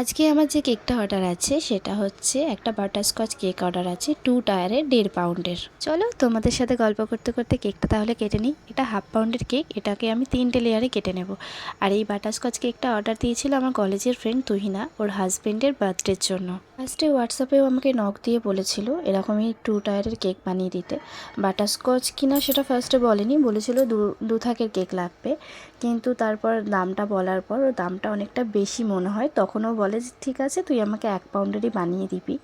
আজকে আমার যে কেকটা অর্ডার আছে, সেটা হচ্ছে একটা বাটারস্কচ কেক অর্ডার আছে, টু টায়ারের দেড় পাউন্ডের। চলো তোমাদের সাথে গল্প করতে করতে কেকটা তাহলে কেটে নিই। এটা হাফ পাউন্ডের কেক, এটাকে আমি তিনটে লেয়ারে কেটে নেব। আর এই বাটারস্কচ কেকটা অর্ডার দিয়েছিল আমার কলেজের ফ্রেন্ড তুহিনা, ওর হাজবেন্ডের বার্থডের জন্য। ফার্স্টে হোয়াটসঅ্যাপেও আমাকে নক দিয়ে বলেছিল, এরকমই টু টায়ারের কেক বানিয়ে দিতে। বাটারস্কচ কিনা সেটা ফার্স্টে বলেনি, বলেছিল দু দু থাকের কেক লাগবে। কিন্তু তারপর দামটা বলার পর দামটা অনেকটা বেশি মনে হয়, তখনও বলে যে, ঠিক আছে, তুই আমাকে এক পাউন্ডেরই বানিয়ে দিবি।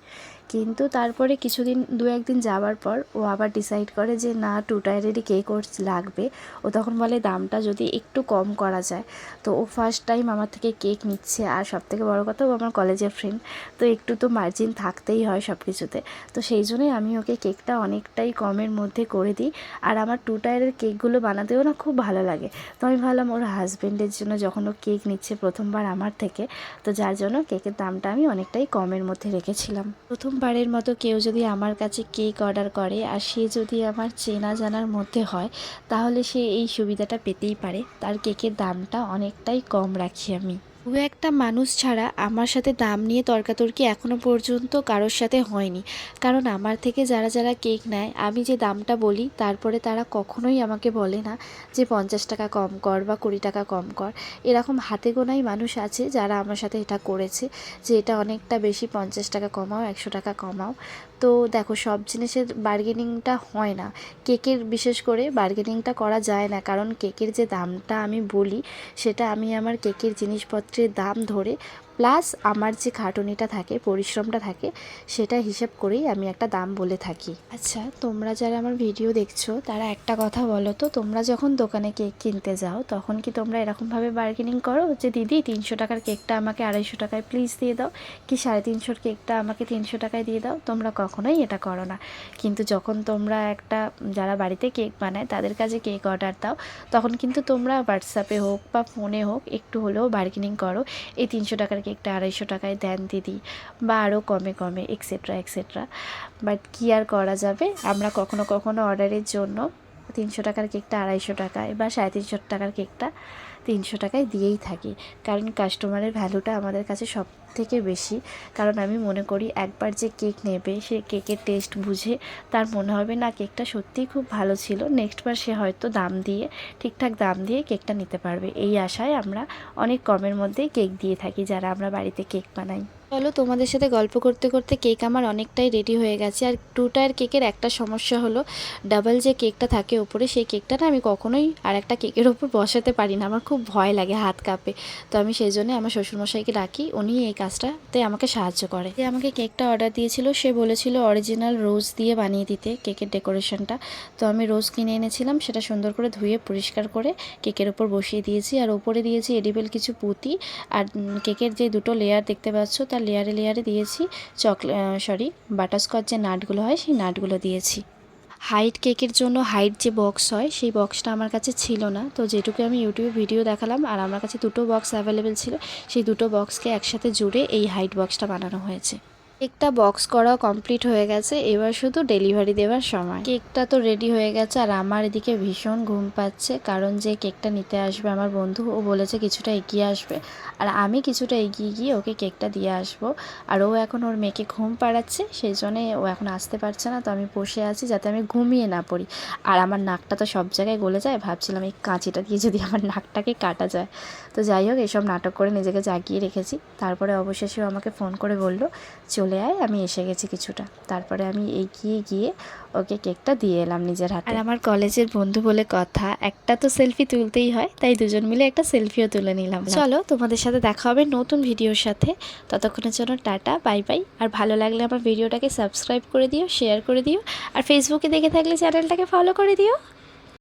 কিন্তু তারপরে কিছুদিন, দু একদিন যাওয়ার পর ও আবার ডিসাইড করে যে, না টু টায়ারেরই কেক ওর লাগবে। ও তখন বলে, দামটা যদি একটু কম করা যায়। তো ও ফার্স্ট টাইম আমার থেকে কেক নিচ্ছে। আর সবথেকে বড় কথা, ও আমার কলেজের ফ্রেন্ড তো একটু তো মার্জিন থাকতেই হয় সব কিছুতে তো সেই জন্যই আমি ওকে কেকটা অনেকটাই কমের মধ্যে করে দিই। আর আমার টু টায়ারের কেকগুলো বানাতেও না খুব ভালো লাগে। তো আমি ভাবলাম, ওর হাজব্যান্ডের জন্য যখন ও কেক নিচ্ছে প্রথমবার আমার থেকে, তো যার জন্য কেকের দামটা আমি অনেকটাই কমের মধ্যে রেখেছিলাম। প্রথমবারের মতো কেউ যদি আমার কাছে কেক অর্ডার করে আর সে যদি আমার চেনা জানার মধ্যে হয়, তাহলে সে এই সুবিধাটা পেতেই পারে। তার কেকের দামটা অনেকটাই কম রাখি আমি। দু একটা মানুষ ছাড়া আমার সাথে দাম নিয়ে তর্কাতর্কি এখনও পর্যন্ত কারোর সাথে হয়নি। কারণ আমার থেকে যারা যারা কেক নেয়, আমি যে দামটা বলি, তারপরে তারা কখনোই আমাকে বলে না যে পঞ্চাশ টাকা কম কর বা কুড়ি টাকা কম কর। এরকম হাতে গোনাই মানুষ আছে যারা আমার সাথে এটা করেছে, যে এটা অনেকটা বেশি পঞ্চাশ টাকা কমাও, একশো টাকা কমাও। তো দেখো, সব জিনিসের বার্গেনিংটা হয় না। কেকের, বিশেষ করে বার্গেনিংটা করা যায় না। কারণ কেকের যে দামটা আমি বলি, সেটা আমি আমার কেকের জিনিসপত্রের দাম ধরে প্লাস আমার যে খাটুনিটা থাকে, পরিশ্রমটা থাকে, সেটা হিসেব করেই আমি একটা দাম বলে থাকি। আচ্ছা তোমরা যারা আমার ভিডিও দেখছ, তারা একটা কথা বলো তো, তোমরা যখন দোকানে কেক কিনতে যাও, তখন কি তোমরা এরকমভাবে বার্গেনিং করো যে, দিদি, তিনশো টাকার কেকটা আমাকে আড়াইশো টাকায় প্লিজ দিয়ে দাও, কি সাড়ে তিনশোর কেকটা আমাকে তিনশো টাকায় দিয়ে দাও? তোমরা কখনোই এটা করো না। কিন্তু যখন তোমরা একটা, যারা বাড়িতে কেক বানায়, তাদের কাছে কেক অর্ডার দাও, তখন কিন্তু তোমরা হোয়াটসঅ্যাপে হোক বা ফোনে হোক, একটু হলেও বার্গেনিং করো, এই তিনশো টাকার কেকটা আড়াইশো টাকায় দেন দিদি বা আরও কমে কমে এক্সেট্রা এক্সেট্রা বাট কী আর করা যাবে? আমরা কখনো কখনো অর্ডারের জন্য তিনশো টাকার কেকটা আড়াইশো টাকায় বা সাড়ে তিনশো টাকার কেকটা তিনশো টাকায় দিয়েই থাকি। কারণ কাস্টমারের ভ্যালুটা আমাদের কাছে সব থেকে বেশি। কারণ আমি মনে করি একবার যে কেক নেবে, সে কেকের টেস্ট বুঝে তার মনে হবে, না, কেকটা সত্যিই খুব ভালো ছিল। নেক্সটবার সে হয়তো দাম দিয়ে, ঠিকঠাক দাম দিয়ে কেকটা নিতে পারবে। এই আশায় আমরা অনেক কমের মধ্যেই কেক দিয়ে থাকি, যারা আমরা বাড়িতে কেক বানাই। চলো তোমাদের সাথে গল্প করতে করতে কেক আমার অনেকটাই রেডি হয়ে গেছে। আর টু টায়ার কেকের একটা সমস্যা হলো ডাবল যে কেকটা থাকে ওপরে, সেই কেকটা না আমি কখনোই আর একটা কেকের ওপর বসাতে পারি না। আমার খুব ভয় লাগে হাত কাঁপে। তো আমি সেই জন্য আমার শ্বশুরমশাইকে ডাকি, উনি এই কাজটাতে আমাকে সাহায্য করে। যে আমাকে কেকটা অর্ডার দিয়েছিল, সে বলেছিল অরিজিনাল রোজ দিয়ে বানিয়ে দিতে কেকের ডেকোরেশনটা তো আমি রোজ কিনে এনেছিলাম, সেটা সুন্দর করে ধুয়ে পরিষ্কার করে কেকের ওপর বসিয়ে দিয়েছি। আর ওপরে দিয়েছি এডিবেল কিছু পুঁতি। আর কেকের যে দুটো লেয়ার দেখতে পাচ্ছ, তার লেয়ারে লেয়ারে দিয়েছি চকলে সরি বাটারস্কচ যে নাটগুলো হয় সেই নাটগুলো দিয়েছি। হাইট কেকের জন্য হাইট যে বক্স হয় সেই বক্সটা আমার কাছে ছিল না। তো যেটুকু আমি ইউটিউবে ভিডিও দেখালাম আর আমার কাছে দুটো বক্স অ্যাভেলেবেল ছিল, সেই দুটো বক্সকে একসাথে জুড়ে এই হাইট বক্সটা বানানো হয়েছে। কেকটা বক্স করাও কমপ্লিট হয়ে গেছে, এবার শুধু ডেলিভারি দেওয়ার সময়। কেকটা তো রেডি হয়ে গেছে, আর আমার এদিকে ভীষণ ঘুম পাচ্ছে, কারণ যে কেকটা নিতে আসবে আমার বন্ধু, ও বলেছে কিছুটা এগিয়ে আসবে। আর আমি কিছুটা এগিয়ে গিয়ে ওকে কেকটা দিয়ে আসব। আর ও এখন ওর মেয়েকে ঘুম পাড়াচ্ছে, সেই জন্যে ও এখন আসতে পারছে না, তো আমি বসে আছি যাতে আমি ঘুমিয়ে না পড়ি। আর আমার নাকটা তো সব জায়গায় গলে যায়, ভাবছিলাম এই কাঁচিটা দিয়ে যদি আমার নাকটাকে কাটা যায়। তো যাই হোক, এসব নাটক করে নিজেকে জাগিয়ে রেখেছি। তারপরে অবশেষে আমাকে ফোন করে বলল চলে আয় আমি এসে গেছি কিছুটা। তারপরে আমি এগিয়ে গিয়ে ওকে কেকটা দিয়ে এলাম নিজের হাতে। আর আমার কলেজের বন্ধু বলে কথা একটা তো সেলফি তুলতেই হয় তাই দুজন মিলে একটা সেলফিও তুলে নিলাম। চলো তোমাদের সাথে দেখা হবে নতুন ভিডিওর সাথে। ততক্ষণের জন্য টাটা বাই বাই। আর ভালো লাগলে আমার ভিডিওটাকে সাবস্ক্রাইব করে দিও শেয়ার করে দিও। আর ফেসবুকে দেখে থাকলে চ্যানেলটাকে ফলো করে দিও।